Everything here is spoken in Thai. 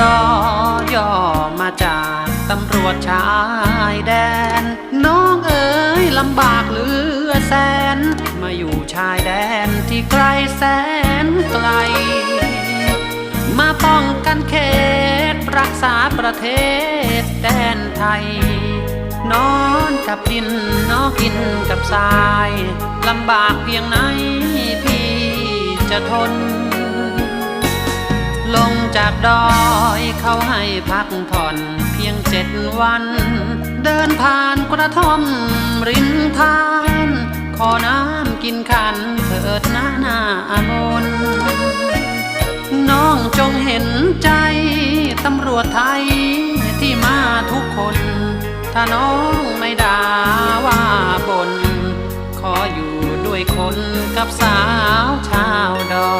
ดอย่อมาจากตำรวจชายแดน น้องเอ๋ยลำบากเหลือแสน มาอยู่ชายแดนที่ไกลแสนไกล มาป้องกันเขตรักษาประเทศแดนไทย นอนกับดินนอกินกับทรายลำบากเพียงไหนพี่จะทน จากดอยเขาให้พักผ่อนเพียงเจ็ดวัน เดินผ่านกระท่อมริมทาน ขอน้ำกินขันเถิดหน้าหน้ามนน้องจงเห็นใจตำรวจไทยที่มาทุกคน ถ้าน้องไม่ด่าว่าบนขออยู่ด้วยคนกับสาวชาวดอย